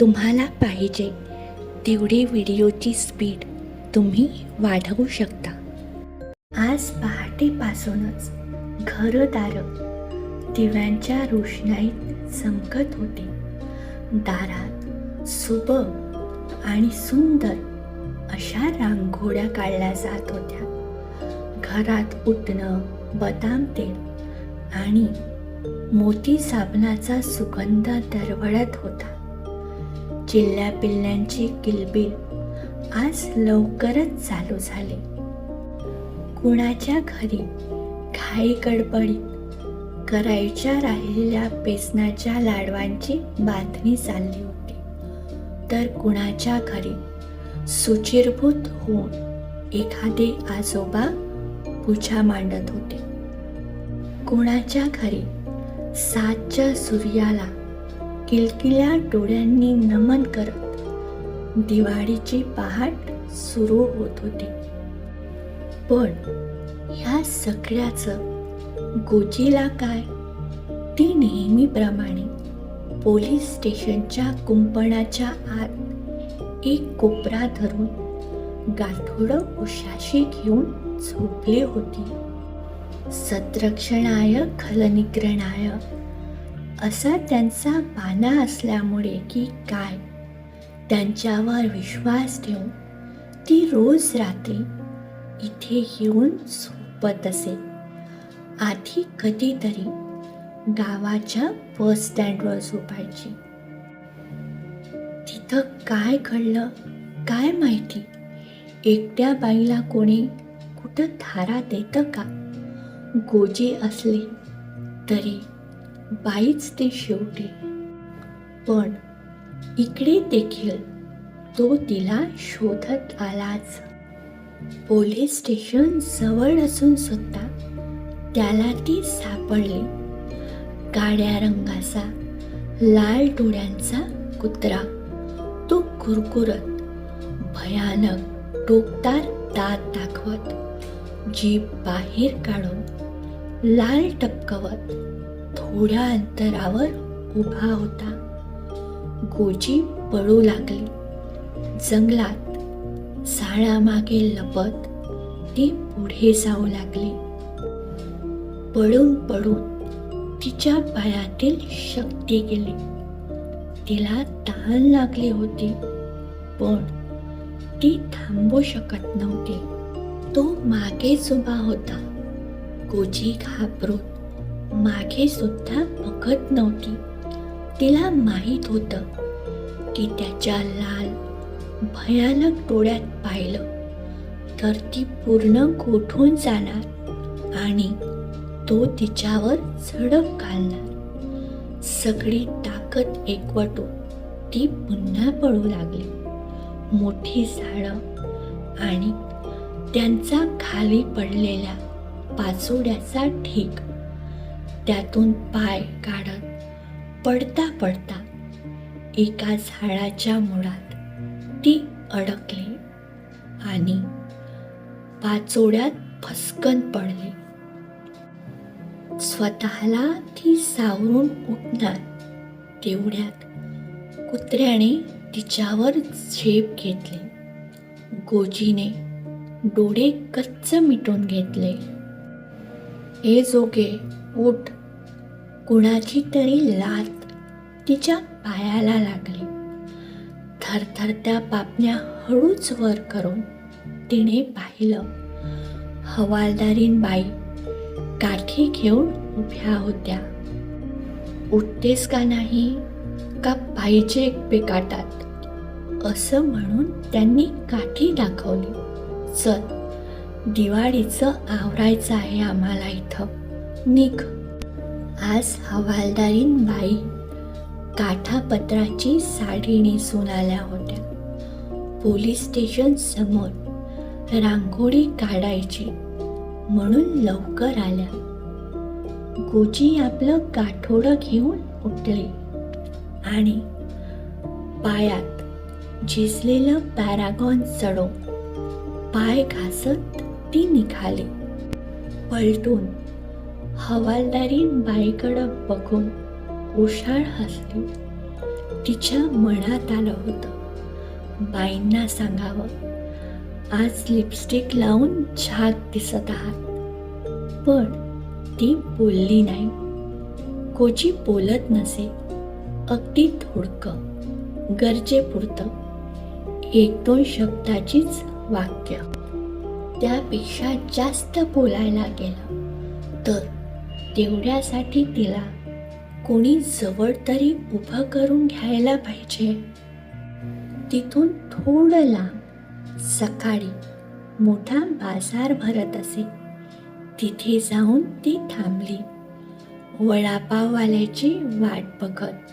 तुम्हाला पाहिजे तेवढी व्हिडिओची स्पीड तुम्ही वाढवू शकता. आज पहाटेपासूनच घरदारं दिव्यांच्या रोषणाईत चमकत होती. दारात सुबक आणि सुंदर अशा रांगोळ्या काढल्या जात होत्या. घरात उठणं बदाम तेल आणि मोती साबणाचा सुगंध दरवळत होता. चिल्ल्या पिल्ल्यांची किलबिल आज लवकरच चालू झाली. कुणाच्या घरी घाई गडबडीत करायच्या राहिलेल्या बेसनाच्या लाडवांची बांधणी चालली होती. तर कुणाच्या घरी सुचिरभूत होऊन एखादे आजोबा पूजा मांडत होते. कुणाच्या घरी सातच्या सूर्याला किलकिल्या डोळ्यांनी नमन करत दिवाळीची पहाट सुरू होत होती. पण ह्या सगळ्याचं गोजीला काय? ती नेहमीप्रमाणे पोलीस स्टेशनच्या कुंपणाच्या आत एक कोपरा धरून गाठोडं उशाशी घेऊन झोपली होती. सद्रक्षणाय खलनिग्रणाय असा त्यांचा बाना असल्यामुळे की काय? त्यांच्यावर विश्वास ठेवून ती रोज रात्री इथे येऊन झोपत असे. आधी कधीतरी गावाच्या बस स्टँडवर झोपायची. तिथं काय घडलं काय माहिती? एकट्या बाईला कोणी कुठं धारा देतं का? गोजी असले तरी बाईच ते शेवटी. पण इकडे देखील तो तिला शोधत आलाच. पोलीस स्टेशन जवळ असून सुद्धा त्याला ती सापडली. काळ्या रंगाचा लाल डोळ्यांचा कुत्रा. तो कुरकुरत भयानक टोकदार दात दाखवत जीभ बाहेर काढून लाल टपकवत थोड्या अंतरावर उभा होता. गोजी पळू लागली. जंगलात झाडामागे लपत ती पुढे जाऊ लागली. पळून पळून तिच्या पायातील शक्ती गेली. तिला तहान लागली होती पण ती थांबू शकत नव्हती. तो मागेच उभा होता. गोजी घाबरून मागे सुद्धा बघत नव्हती. तिला माहीत होतं की त्याच्या लाल भयानक डोळ्यात पाहिलं तर ती पूर्ण गोठून जाणार आणि तो तिच्यावर झडप घालणार. सगळी ताकद एकवटून ती पुन्हा पळू लागली. मोठी झाडं आणि त्यांचा खाली पडलेल्या पाचोड्याचा ढीक त्यातून पाय काढत पडता पडता एका झाडाच्या मुळात ती अडकली आणि पाचोड्यात फसकन पडली. स्वतःला ती सावरून उठणार तेवढ्यात कुत्र्याने तिच्यावर झेप घेतली. गोजीने डोळे कच्च मिटून घेतले. ए जोगे उठ कुणाची तरी लात तिच्या पायाला लागली. थरथरत्या पापण्या हळूच वर करून तिने पाहिलं. हवालदारीन बाई काठी घेऊन उभ्या होत्या. उठतेस का नाही? का पाहिजे बेकाटात असं म्हणून त्यांनी काठी दाखवली. चल दिवाळीचं आवरायचं आहे आम्हाला इथं. निघ. आज हवालदारीन बाई काठापत्राची साडी नेसून आल्या होत्या. पोलीस स्टेशन समोर रांगोळी काढायची म्हणून लवकर आल्या. गोजी आपलं गाठोडं घेऊन उठली आणि पायात झिजलेलं पॅरागॉन चढो पाय घासत ती निघाली. पलटून हवालदारी बाईकडं बघून उषाळ हसली. तिच्या मनात आलं होतं. बाईंना सांगावं आज लिपस्टिक लावून छाक दिसत आहात. पण ती बोलली नाही. कोची बोलत नसे. अगदी थोडकं गरजेपुरतं. एक दोन शब्दाचीच वाक्य. त्यापेक्षा जास्त बोलायला गेलं तर तेवढ्यासाठी तिला कोणी जवळ तरी उभं करून घ्यायला पाहिजे. तिथून थोडं लांब सकाळी मोठा बाजार भरत असे. तिथे जाऊन ती थांबली. वडापाववाल्याची वाट बघत.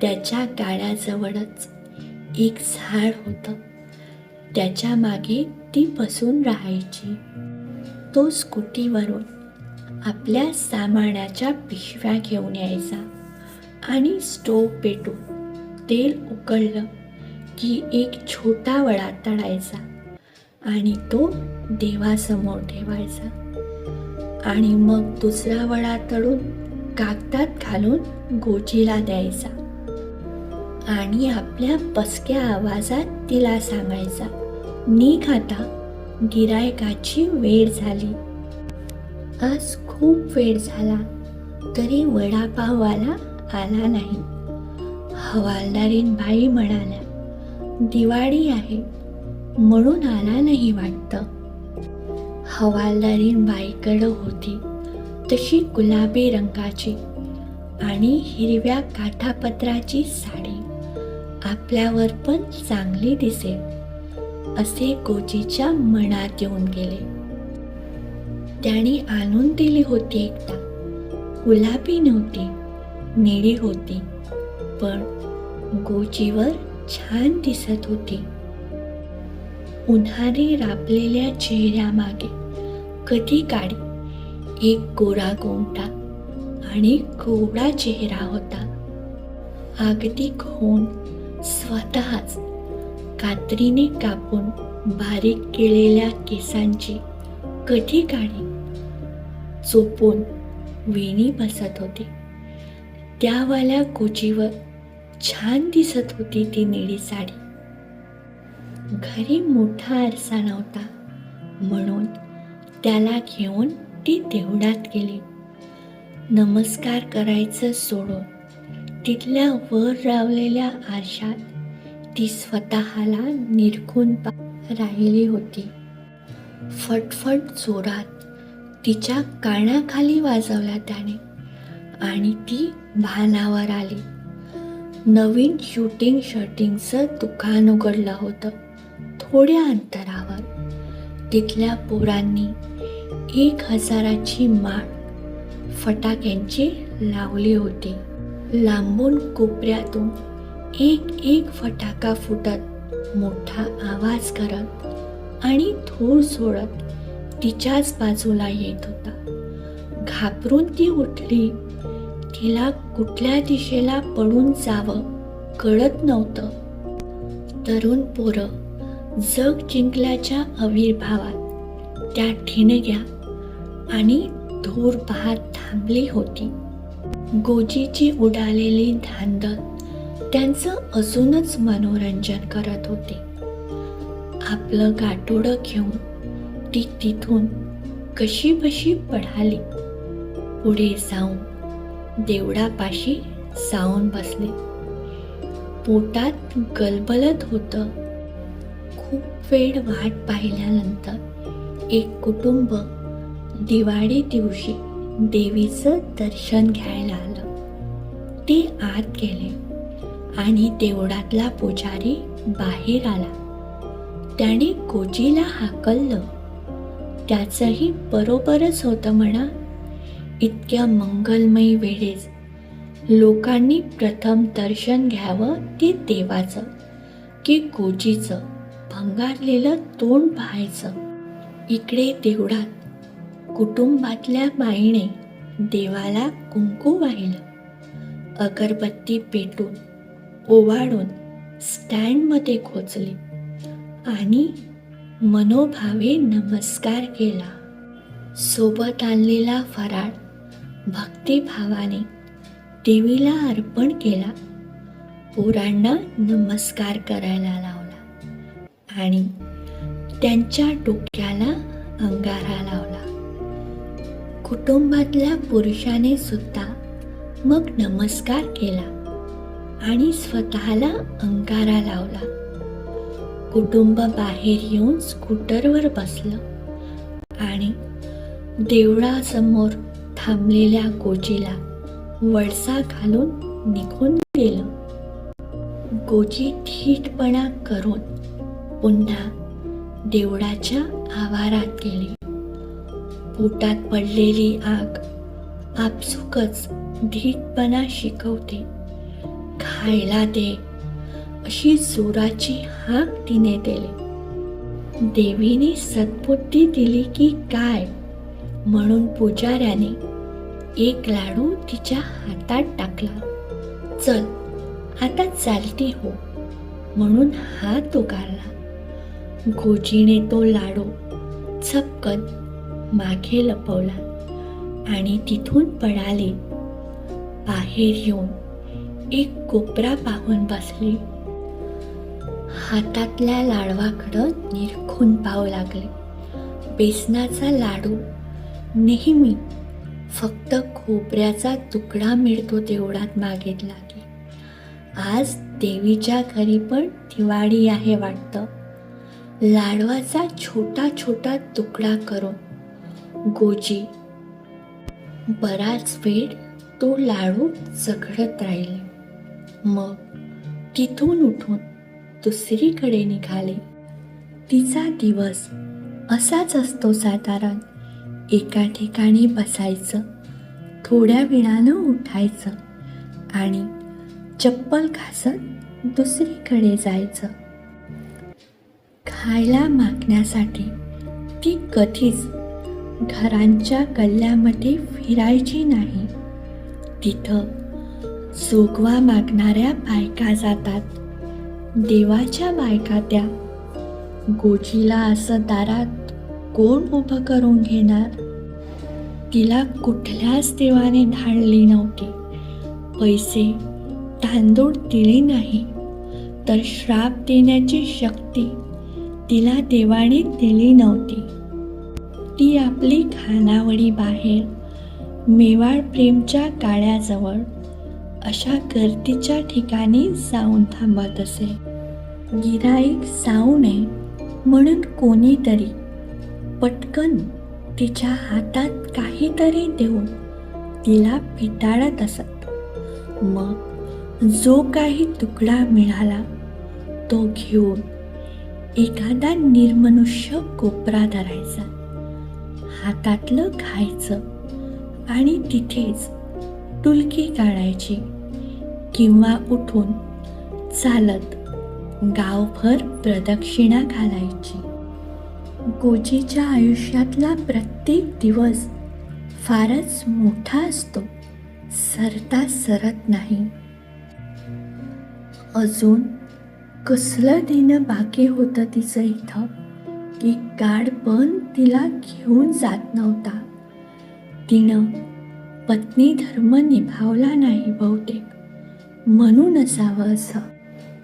त्याच्या गाड्याजवळच एक झाड होतं. त्याच्यामागे ती बसून राहायची. तो स्कूटीवरून आपल्या सामानाच्या पिशव्या घेऊन यायचा. आणि स्टोव पेटून तेल उकळलं की एक छोटा वडा तळायचा आणि तो देवासमोर ठेवायचा. आणि मग दुसरा वडा तळून कागदात घालून गोजीला द्यायचा. आणि आपल्या बसक्या आवाजात तिला सांगायचा निघ आता. गिरायकाची वेळ झाली. आज खूप वेळ झाला तरी वडापाववाला आला नाही. हवालदारीन बाई म्हणाल्या दिवाळी आहे म्हणून आला नाही वाटतं. हवालदारीन बाईकडं होती तशी गुलाबी रंगाची आणि हिरव्या काठापत्राची साडी. आपल्यावर पण चांगली दिसेल असे गोजीच्या मनात येऊन गेले. त्याने आणून दिली होती एकदा. गुलाबी नव्हती निळी होती पण गोचीवर छान दिसत होती. उन्हाने राबलेल्या चेहऱ्यामागे कधी काढी एक गोरा गोमटा आणि कोवळा चेहरा होता. अगदी खोन स्वतःच कात्रीने कापून बारीक केलेल्या केसांची कधी काढी चोपून वेणी बसत होती. त्यावाल्या कोचीवर छान दिसत होती ती निळी साडी. घरी मोठा आरसा नव्हता. म्हणून त्याला घेऊन ती देवळात गेली. नमस्कार करायचं सोडून तिथल्या वर रावलेल्या आरशात ती स्वतःला निरखून राहिली होती. फटफट जोरात तिच्या कानाखाली वाजवला त्याने आणि ती भानावर आली. नवीन शूटिंग शर्टिंगचं दुकान उघडलं होतं थोड्या अंतरावर. तिथल्या पोरांनी एक हजाराची माळ फटाक्यांची लावली होती. लांबून कोपऱ्यातून एक एक फटाका फुटत मोठा आवाज करत आणि धूर सोडत तिच्याच बाजूला येत होता. घाबरून ती उठली. तिला कुठल्या दिशेला पडून जावं कळत नव्हतं. तरुण पोरं जग जिंकल्याच्या आविर्भावात त्या ठिणग्या आणि धूर पाहत थांबली होती. गोजीची उडालेली धांदल त्यांचं अजूनच मनोरंजन करत होते. आपलं गाठोडं घेऊन ती तिथून कशी बशी पडाली पुढे जाऊन देवळापाशी जाऊन बसले. पोटात गलबलत होतं. खूप वेळ वाट पाहिल्यानंतर एक कुटुंब दिवाळी दिवशी देवीचं दर्शन घ्यायला आलं. ते आत गेले आणि देवळातला पुजारी बाहेर आला. त्याने कोजीला हाकललं. त्याचंही बरोबरच होतं म्हणा. इतक्या मंगलमयी वेळेस लोकांनी प्रथम दर्शन घ्यावं ते देवाचं की गोजीचं भंगारलेलं तोंड पाहायचं. इकडे देवळात कुटुंबातल्या बाईने देवाला कुंकू वाहिलं. अगरबत्ती पेटून ओवाळून स्टँडमध्ये खोचली. आणि मनोभावे नमस्कार केला. सोबत आणलेला फराळ भक्तिभावाने देवीला अर्पण केला. पोरांना नमस्कार करायला लावला आणि त्यांच्या डोक्याला अंगारा लावला. कुटुंबातल्या पुरुषाने सुद्धा मग नमस्कार केला आणि स्वतःला अंगारा लावला. कुटुंब बाहेर येऊन स्कूटरवर बसलं आणि देवळासमोर थांबलेल्या गोजीला वळसा घालून निघून गेलं. गोजी ठीटपणा करून पुन्हा देवळाच्या आवारात गेली. पोटात पडलेली आग आपसुकच धीटपणा शिकवते. खायला दे अशी जोराची हाक तिने दिली देवीने सद्बुद्धी दिली की काय? म्हणून पुजाऱ्याने एक लाडू तिच्या हातात टाकला. चल आता चालती हो म्हणून हात उगारला. गोजीने तो लाडू चपकन मागे लपवला आणि तिथून पळाली. बाहेर येऊन एक कोपरा पाहून बसली. हातातल्या लाडवाकडं निरखून पाहू लागले. बेसनाचा लाडू. नेहमी फक्त खोबऱ्याचा तुकडा मिळतो तेवढ्यात मागितला की आज देवीच्या घरी पण दिवाळी आहे वाटतं. लाडवाचा छोटा छोटा तुकडा करून. गोजी. बराच वेळ तो लाडू चघळत राहिले. मग तिथून उठून दुसरीकडे निघाले. तिचा दिवस असाच असतो साधारण. एका ठिकाणी बसायचं थोड्या वेळानं उठायचं आणि चप्पल घासत दुसरीकडे जायचं. खायला मागण्यासाठी ती कधीच घरांच्या गल्ल्यामध्ये फिरायची नाही. तिथं जोगवा मागणाऱ्या बायका जातात. देवाच्या बायका त्या. गोजीला असं दारात कोण उभं करून घेणार? तिला कुठल्याच देवाने धाडली नव्हती. पैसे तांदूळ दिले नाही तर श्राप देण्याची शक्ती तिला देवाने दिली नव्हती. ती आपली खानावळी बाहेर मेवाड प्रेमच्या काळ्याजवळ अशा गर्दीच्या ठिकाणी जाऊन थांबत असे. गिराईक जाऊ नये म्हणून कोणीतरी पटकन तिच्या हातात काहीतरी देऊन तिला पिटाळत असत. मग जो काही तुकडा मिळाला तो घेऊन एखादा निर्मनुष्य कोपरा धरायचा. हातातलं खायचं आणि तिथेच टुलकी काढायची. किंवा उठून चालत गावभर प्रदक्षिणा घालायची. गोजीच्या आयुष्यातला प्रत्येक दिवस फारच मोठा असतो सरता सरत नाही. अजून कसलं देणं बाकी होतं तिचं इथं की गाड पण तिला घेऊन जात नव्हता. तिनं पत्नी धर्म निभावला नाही बहुतेक. म्हणून असावं असं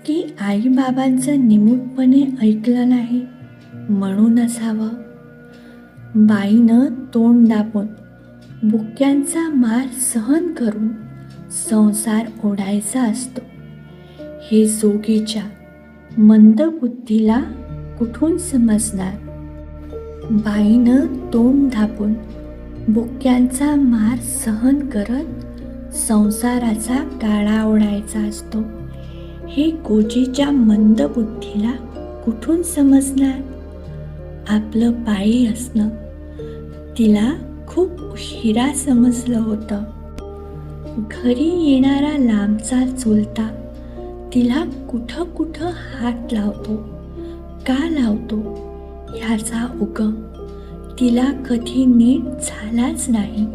की आईबाबांचं निमूटपणे ऐकलं नाही म्हणून असावं. बाईनं तोंड दाबून बुक्क्यांचा मार सहन करून संसार ओढायचा असतो. हे जोगीच्या मंदबुद्धीला कुठून समजणार? बाईनं तोंड धापून बुक्क्यांचा मार सहन करत संसाराचा गाळा ओढायचा असतो. हे गोजीच्या मंदबुद्धीला कुठून समजणार? आपलं पायी असणं. तिला खूप उशिरा समजलं होतं. घरी येणारा लांबचा चुलता तिला कुठं कुठं हात लावतो का लावतो ह्याचा उगम तिला कधी नीट झालाच नाही.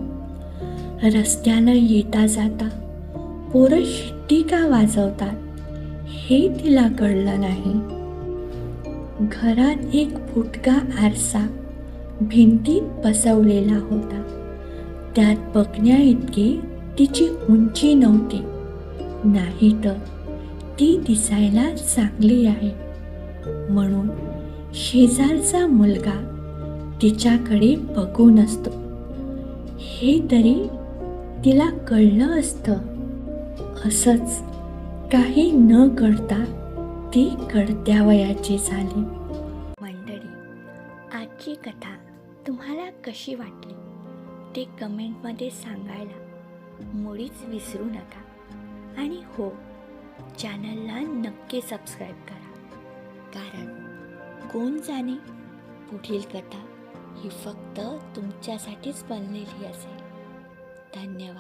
रस्त्यानं येता जाता पोरं शिट्टी का वाजवतात हे तिला कळलं नाही. घरात एक फुटका आरसा भिंतीत बसवलेला होता. त्यात बघण्या इतके तिची उंची नव्हती. नाही तर ती दिसायला चांगली आहे. म्हणून शेजारचा मुलगा तिच्याकडे बघून असतो. हे तरी तिला कळलं असतं. असंच काही न कळता ती कळत्या वयाची झाली. मंडळी आजची कथा तुम्हाला कशी वाटली? ते कमेंटमध्ये सांगायला मुळीच विसरू नका. आणि हो चॅनलला नक्की सबस्क्राईब करा. कारण कोण जाणे पुढील कथा ही फक्त तुमच्यासाठीच बनलेली असेल. धन्यवाद.